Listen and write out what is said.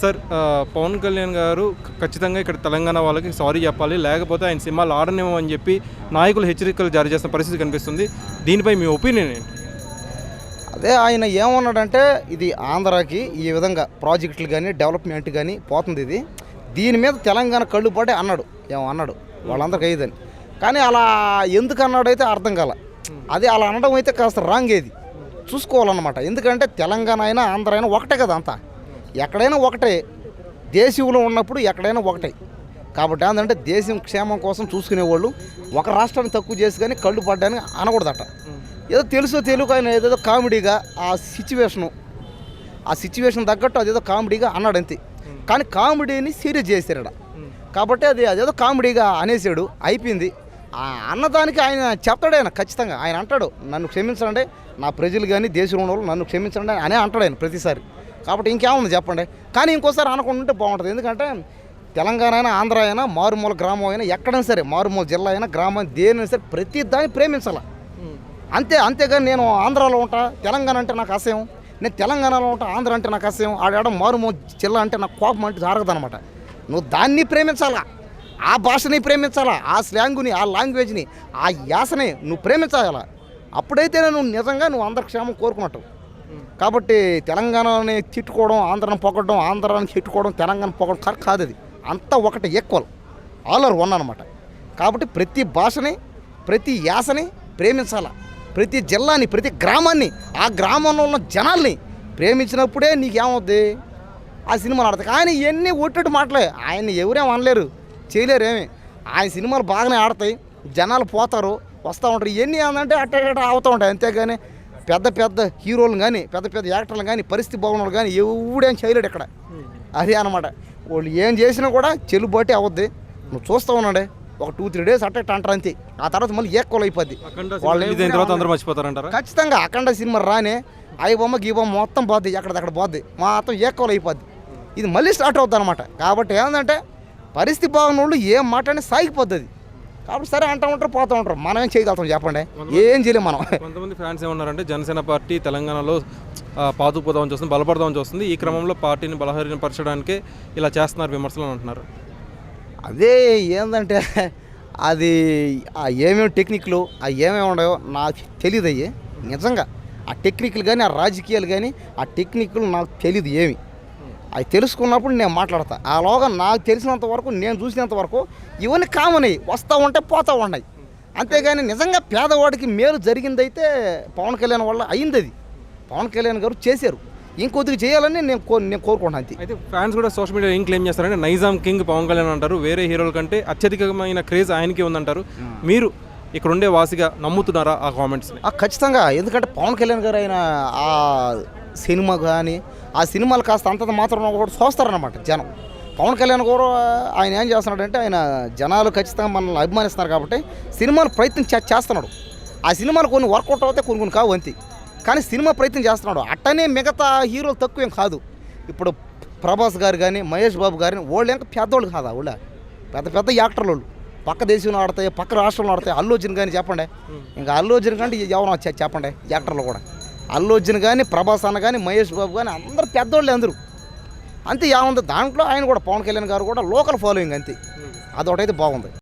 Sir Pawan Kalyan గారు ఖచ్చితంగా ఇక్కడ తెలంగాణ వాళ్ళకి సారీ చెప్పాలి. లేకపోతే ఆయన సినిమాలు ఆడనివ్వమని చెప్పి నాయకులు హెచ్చరికలు జారీ చేసిన పరిస్థితి కనిపిస్తుంది. దీనిపై మీ ఒపీనియన్ ఏంటి? అదే ఆయన ఏమన్నాడంటే ఇది ఆంధ్రాకి ఈ విధంగా ప్రాజెక్టులు కానీ డెవలప్మెంట్ కానీ పోతుంది ఇది. దీని మీద తెలంగాణ కళ్ళు పడే అన్నాడు. ఏమో అన్నాడు. వాళ్ళందరికీ అయ్యేదని. కానీ అలా ఎందుకు అన్నాడు అయితే అర్థం కాల. అది అలా అనడం అయితే కాస్త రాంగ్ ఏది. చూసుకోవాలన్నమాట. ఎందుకంటే తెలంగాణ అయినా ఆంధ్ర అయినా ఒకటే కదా అంతా. ఎక్కడైనా ఒకటే. దేశంలో ఉన్నప్పుడు ఎక్కడైనా ఒకటే. కాబట్టి ఏంటంటే దేశం క్షేమం కోసం చూసుకునేవాళ్ళు ఒక రాష్ట్రాన్ని తక్కువ చేసి కానీ కళ్ళు పడ్డానికి అనకూడదట. ఏదో తెలుసో తెలుగు ఆయన ఏదేదో కామెడీగా ఆ సిచ్యువేషను ఆ సిచ్యువేషన్ తగ్గట్టు అదేదో కామెడీగా అన్నాడు అంతే. కానీ కామెడీని సీరియస్ చేశాడు కాబట్టి అది అదేదో కామెడీగా అనేసాడు అయిపోయింది. ఆ అన్నదానికి ఆయన చెప్తాడు ఆయన ఖచ్చితంగా. ఆయన అంటాడు నన్ను క్షమించండి నా ప్రజలు కానీ దేశంలో ఉన్న వాళ్ళు నన్ను క్షమించండి అనే అంటాడు ఆయన ప్రతిసారి. కాబట్టి ఇంకేముంది చెప్పండి. కానీ ఇంకోసారి అనకుండా ఉంటే బాగుంటుంది. ఎందుకంటే తెలంగాణ అయినా ఆంధ్ర అయినా మారుమూల గ్రామం అయినా ఎక్కడైనా సరే మారుమూల జిల్లా అయినా గ్రామం దేనైనా సరే ప్రతి దాన్ని ప్రేమించాలి. అంతే అంతేగాని నేను ఆంధ్రాలో ఉంటా తెలంగాణ అంటే నాకు అసహ్యం. నేను తెలంగాణలో ఉంటా ఆంధ్ర అంటే నాకు అసహ్యం. ఆడాడ మారుమో జిల్లా అంటే నాకు కోపం అంటే జరగదనమాట నువ్వు దాన్ని ప్రేమించాలా? ఆ భాషని ప్రేమించాలా? ఆ స్లాంగుని ఆ లాంగ్వేజ్ని ఆ యాసని నువ్వు ప్రేమించాలా? అప్పుడైతే నువ్వు నిజంగా నువ్వు అందరి క్షేమం కోరుకున్నట్టు. కాబట్టి తెలంగాణని తిట్టుకోవడం ఆంధ్రాని పొగడం ఆంధ్రాన్ని తిట్టుకోవడం తెలంగాణ పొగడం కరెక్ట్ కాదు అది. అంతా ఒకటి ఈక్వల్ ఆల్ ఆర్ వన్ అనమాట కాబట్టి ప్రతి భాషని ప్రతి యాసని ప్రేమించాల. ప్రతి జిల్లాని ప్రతి గ్రామాన్ని ఆ గ్రామంలో ఉన్న జనాల్ని ప్రేమించినప్పుడే నీకేమవుద్ది? ఆ సినిమాలు ఆడతాయి కానీ ఇవన్నీ ఒట్టటి మాటలే. ఆయన ఎవరేం అనలేరు. చేయలేరు ఏమి ఆయన సినిమాలు బాగానే ఆడతాయి. జనాలు పోతారు వస్తూ ఉంటారు. ఇవన్నీ ఏంటంటే అట్ట అవుతూ ఉంటాయి. అంతేగాని పెద్ద పెద్ద హీరోలు కానీ పెద్ద పెద్ద యాక్టర్లు కానీ పరిస్థితి బాగున్నారు కానీ ఎవడేం చేయలేడు ఇక్కడ. అదే అనమాట వాళ్ళు ఏం చేసినా కూడా చెల్లుబాటు అవుద్ది నువ్వు చూస్తూ ఉన్నాడే ఒక టూ త్రీ డేస్ అట్ట అంటారు అంతే. ఆ తర్వాత మళ్ళీ ఏక్వల్ అయిపోద్ది. వాళ్ళు మర్చిపోతారంటారా? ఖచ్చితంగా అఖండ సినిమా రానే ఐ బొమ్మ గీ బొమ్మ మొత్తం పోద్ది ఎక్కడిదక్కడ పోద్ది. మొత్తం ఏక్వల్ అయిపోద్ది. ఇది మళ్ళీ స్టార్ట్ అవుద్ది అనమాట కాబట్టి ఏంటంటే పరిస్థితి బాగున్న వాళ్ళు ఏం మాట అని సాగిపోద్ది కాబట్టి సరే అంటూ ఉంటారు పోతూ ఉంటారు. మనం ఏం చేయగలుగుతాం చెప్పండి. ఏం చేయలేం మనం. కొంతమంది ఫ్యాన్స్ ఏమన్నారంటే జనసేన పార్టీ తెలంగాణలో పాతుకుపోదామని చూస్తుంది బలపడదామని చూస్తుంది. ఈ క్రమంలో పార్టీని బలహీనపరచడానికే ఇలా చేస్తున్నారు విమర్శలు అంటున్నారు. అదే ఏంటంటే అది ఆ ఏమేమి టెక్నిక్లు ఆ ఏమేమి ఉన్నాయో నాకు తెలియదు అయ్యి నిజంగా ఆ టెక్నిక్లు కానీ ఆ రాజకీయాలు కానీ ఆ టెక్నిక్లు నాకు తెలియదు ఏమి. అవి తెలుసుకున్నప్పుడు నేను మాట్లాడతా. ఆలోగా నాకు తెలిసినంత వరకు నేను చూసినంత వరకు ఇవన్నీ కామన్ అయ్యి వస్తూ ఉంటే పోతూ ఉన్నాయి. అంతేగాని నిజంగా పేదవాడికి మేలు జరిగిందైతే పవన్ కళ్యాణ్ వల్ల అయింది అది పవన్ కళ్యాణ్ గారు చేశారు. ఇంకొద్దిగా చేయాలని నేను కో నేను కోరుకుంటున్నాను అంతే. అయితే ఫ్యాన్స్ కూడా సోషల్ మీడియా ఏం క్లెయిమ్ చేస్తారంటే నైజాం కింగ్ పవన్ కళ్యాణ్ అంటారు వేరే హీరోల కంటే అత్యధికమైన క్రేజ్ ఆయనకే ఉందంటారు. మీరు ఇక్కడ ఉండే వాసిగా నమ్ముతున్నారా ఆ కామెంట్స్ని? ఆ, ఖచ్చితంగా. ఎందుకంటే పవన్ కళ్యాణ్ గారు ఆయన ఆ సినిమా కానీ ఆ సినిమాలు కాస్త అంతంత మాత్రం కూడా చూస్తారన్నమాట జనం. పవన్ కళ్యాణ్ కూడా ఆయన ఏం చేస్తున్నాడంటే ఆయన జనాలు ఖచ్చితంగా మనల్ని అభిమానిస్తున్నారు కాబట్టి సినిమాలు ప్రయత్నం చేస్తున్నాడు. ఆ సినిమాలు కొన్ని వర్కౌట్ అవుతాయి కొన్ని కొన్ని కావు అంతే. కానీ సినిమా ప్రయత్నం చేస్తున్నాడు. అట్టనే మిగతా హీరోలు తక్కువేం కాదు. ఇప్పుడు ప్రభాస్ గారు కానీ మహేష్ బాబు గారిని వాళ్ళు ఇంకా పెద్దోళ్ళు కాదా వాళ్ళ పెద్ద పెద్ద యాక్టర్లు వాళ్ళు. పక్క దేశంలో ఆడతాయి పక్క రాష్ట్రంలో ఆడతాయి. అల్లు అర్జున్ కానీ చెప్పండి. ఇంకా అల్లు అర్జున్ కంటే ఎవరో చెప్పండి యాక్టర్లు కూడా. అల్లు అర్జున్ కానీ ప్రభాస్ అన్న కానీ మహేష్ బాబు కానీ అందరు పెద్దోళ్ళే అందరూ. అంతే ఏముంది? దాంట్లో ఆయన కూడా పవన్ కళ్యాణ్ గారు కూడా లోకల్ ఫాలోయింగ్ అంతే. అదొకటైతే బాగుంది.